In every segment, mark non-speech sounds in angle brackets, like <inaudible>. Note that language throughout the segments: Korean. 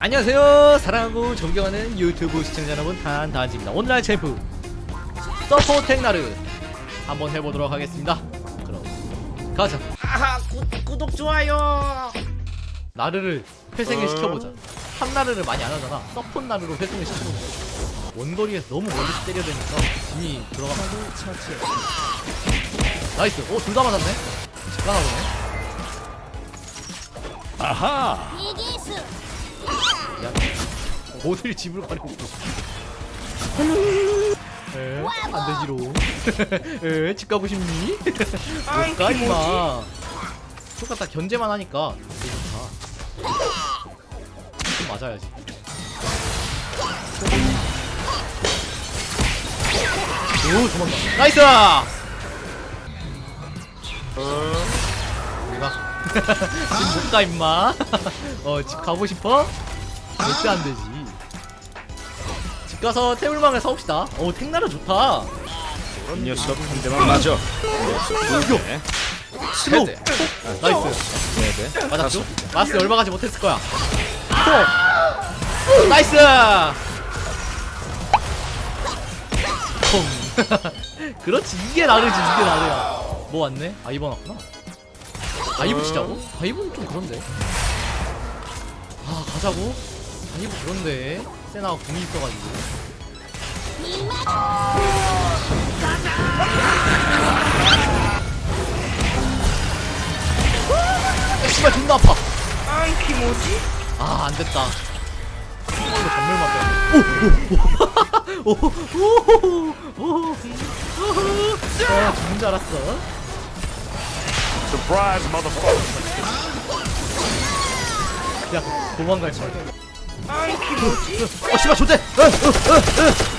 안녕하세요. 사랑하고 존경하는 유튜브 시청자 여러분 단단지입니다. 오늘날 제프 서포 텍나르 한번 해보도록 하겠습니다. 그럼 가자. 아하 구, 구독 좋아요. 나르를 회생을 시켜보자. 탑나르를 많이 안 하잖아. 서포 나르로 회생을 시켜보자. 원거리에서 너무 멀리서 때려야 되니까 진이 들어가면 나이스. 오둘 다 맞았네. 집가나 보네. 아하! 이기수 야 어딜 집을 가려고. 에, 안 되지로 <laughs> 에, 집 가고 싶니? <laughs> 아이, 못가 임마? 똑같다 견제만 하니까 되게 좋다. 좀 맞아야지. 오 도망가. 나이스 <laughs> 우리가 <laughs> 집못가 임마. 어 집 가고 싶어? 절대 안 되지. 집 가서 태블망을 사옵시다. 오 탱나르 좋다. 그런 녀석 한 대만 맞아. 이겨 슬로우. 세대 나이스. 네 네. 맞았죠? 마스 얼마 가지 못했을 거야. 퐁 나이스! 퐁 <laughs> 그렇지. 이게 나르지 이게 나르야 뭐 왔네? 아 2번 왔구나 아 2번 치자고? 아 2번 좀 그런데. 아 가자고? 아 2번 그런데. 세나가 궁이 있어가지고. 아, 씨발 존나 아파. 안키 뭐지? 아 안됐다. 이거 전멸만 빼 오오오오오오아 <laughs> 죽는 줄 알았어. 서프라이즈 머더 퍼커 야 도망갈 뭐지? 어 씨발 존대 어, 어, 어, 어.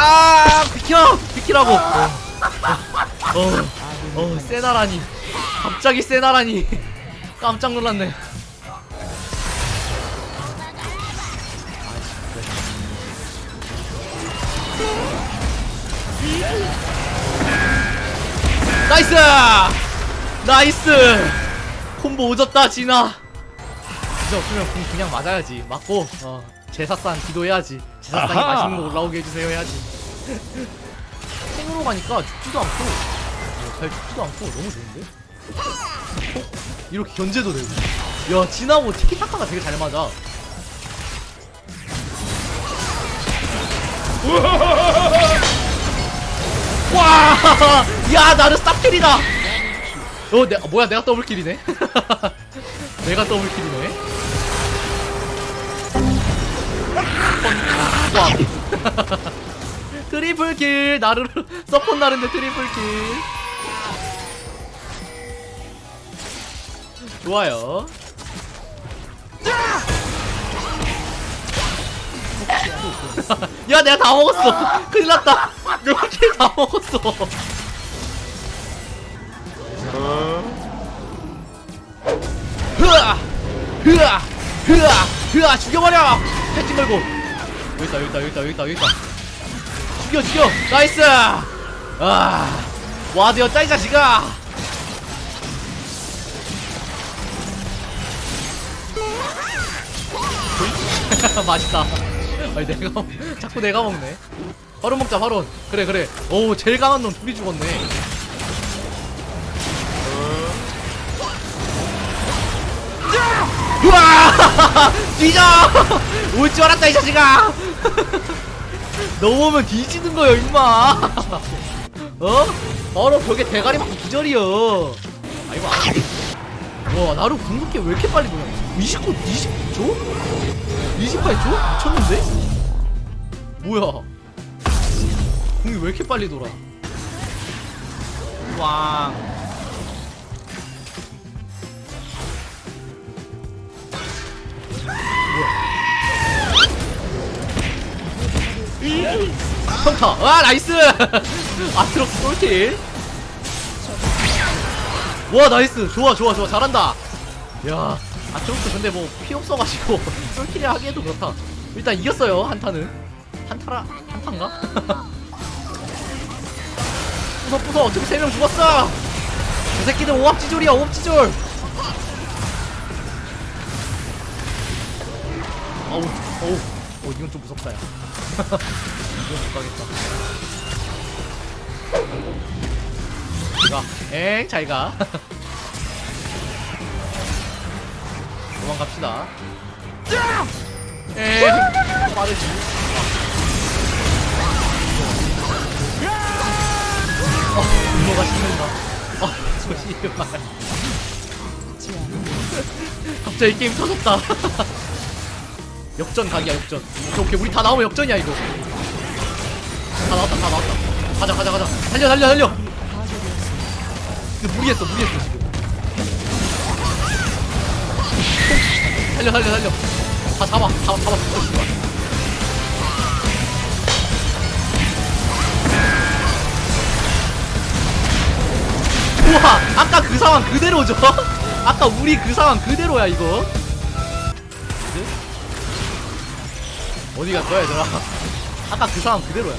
아 비켜! 비키라고. 어, 어, 어 세나라니. 갑자기 세나라니. <laughs> 깜짝 놀랐네. 나이스 나이스! 콤보 오졌다 진아. 진짜 없으면 궁 그냥 맞아야지. 맞고 어 제사상 기도해야지. 제사상이 아하. 맛있는 거 올라오게 해주세요 해야지. 탱으로 가니까 죽지도 않고 어, 잘 죽지도 않고 너무 좋은데? 어? 이렇게 견제도 되고. 야 진하고 티키타카가 되게 잘 맞아. 와! 야 나를 쌉킬이다 어, 내, 아, 뭐야, 내가 더블킬이네? <laughs> 내가 더블킬이네? 와. <laughs> 트리플킬! 나르르, 서폰 나르인데 트리플킬. 좋아요. <laughs> 야, 내가 다 먹었어! 큰일 났다! 이렇게 다 먹었어! 흐아! 흐아! 흐아! 흐아! 죽여버려! 패지 말고! 여기 있다, 여기 있다, 여기 있다, 여기 있다, 여기 있다. 죽여, 죽여! 나이스! 아, 와드였다, 이 자식아! <laughs> 맛있다. 아니, 내가, 먹- 자꾸 내가 먹네. 바로 먹자, 바로. 그래, 그래. 오, 제일 강한 놈 둘이 죽었네. 우와! <laughs> 뒤져! 올 줄 알았다 이 자식아! <laughs> 넘어오면 뒤지는 거야 임마! <laughs> 어? 바로 벽에 대가리 맞고 기절이여 아 이거 안 와, 나루 궁극기 왜 이렇게 빨리 도냐? 29, 29초? 28초? 미쳤는데? 뭐야? 궁이 왜 이렇게 빨리 돌아? 왕. 평타 와 나이스. <laughs> 아트록스 솔킬. 와 나이스. 좋아 좋아 좋아. 잘한다. 야 아트록스 근데 뭐 피 없어가지고 <laughs> 솔킬이 하기에도 그렇다. 일단 이겼어요 한타는. 한타라 한타인가? <laughs> 부숴 부숴 어차피 세명 죽었어. 저 새끼들 오합지졸이야 오합지졸. 어우 어우 어 이건 좀 무섭다 야. <laughs> 이건 못 가겠다. 가 엥 잘가. <laughs> 도망갑시다. 엥. 빠르지. 어 분노가 식는다 어 조심해 <laughs> 갑자기 게임 터졌다 역전 각이야 역전. 오케이 오케이 우리 다 나오면 역전이야 이거. 다 나왔다 다 나왔다. 가자 가자 가자. 달려 달려 달려! 근데 무리했어 무리했어 지금. 달려 달려 달려. 다 잡아 잡아 잡아. 어, 씨발. 우와 아까 그 상황 그대로죠? <laughs> 아까 우리 그 상황 그대로야 이거 어디 갈 거야 얘들아? 아까 그 상황 그대로야.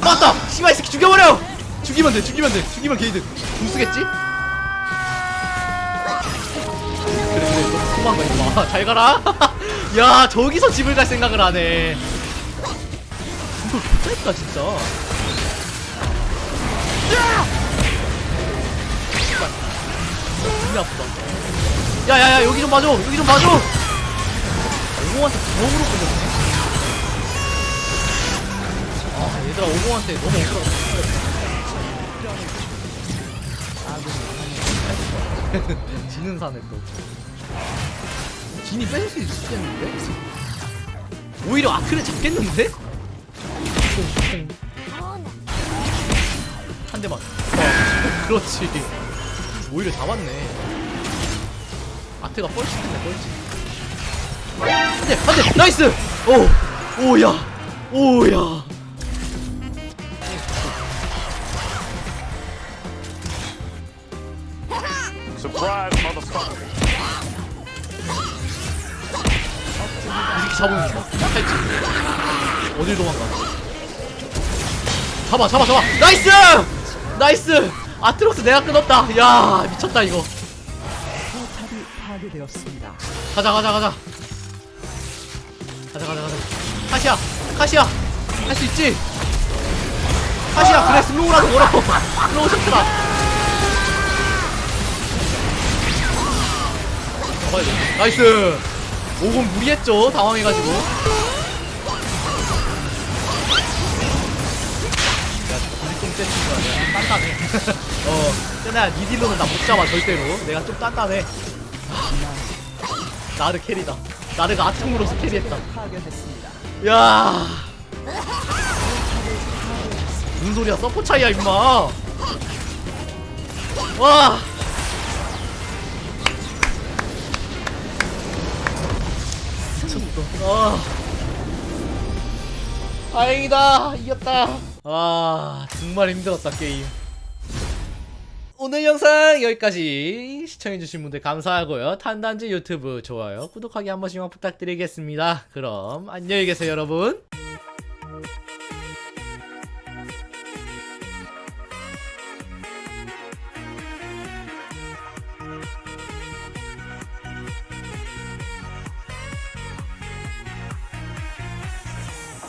맞다! 씨발 이 새끼 죽여버려! 죽이면 돼 죽이면 돼. 죽이면 게이드 공 쓰겠지? 그래 그래 너 도망가 이놈아 잘 가라. <laughs> 야 저기서 집을 갈 생각을 하네 이거 좋다니까 진짜. 진짜 아프다 야야야 여기 좀 봐줘. 여기 좀 봐줘. 오공한테 구멍으로 끌렸 얘들아 오공한테 너무 없어 <laughs> 지는 사네 또. 진이 뺏을 수 있겠는데? 오히려 아크를 잡겠는데? 한 대만. 어, <laughs> 그렇지. 오히려 잡았네. 아트가 뻘짓했네 뻘짓. 안돼 안돼 나이스! 오 오야. 오야 Surprise, motherfucker. 이렇게 잡으면 된다 탈지 어딜 도망가? 잡아 잡아 잡아. 나이스! 나이스! 아트록스 내가 끊었다. 야 미쳤다 이거. 포탑이 파괴되었습니다. 가자 가자 가자. 가자 가자 가자. 카시야 카시야 할 수 있지? 카시야 그래 슬로우라도 걸어 <laughs> 슬로우 셔츠다 잡아야 돼 나이스 오공 무리했죠 당황해가지고 야 불똥 째는 거야 내가 좀 단단해 <laughs> 어 쟤나야 니 딜로는 나 못 잡아 절대로 내가 좀 단단해 나르 캐리다. 나르가 아tum으로서 캐리했다. 야. 무슨 소리야? 서포 차이야 임마. 와. 미쳤어. 아. 다행이다. 이겼다. 아, 정말 힘들었다 게임. 오늘 영상 여기까지 시청해주신 분들 감사하고요. 탄단지 유튜브 좋아요, 구독하기 한 번씩만 부탁드리겠습니다. 그럼 안녕히 계세요, 여러분.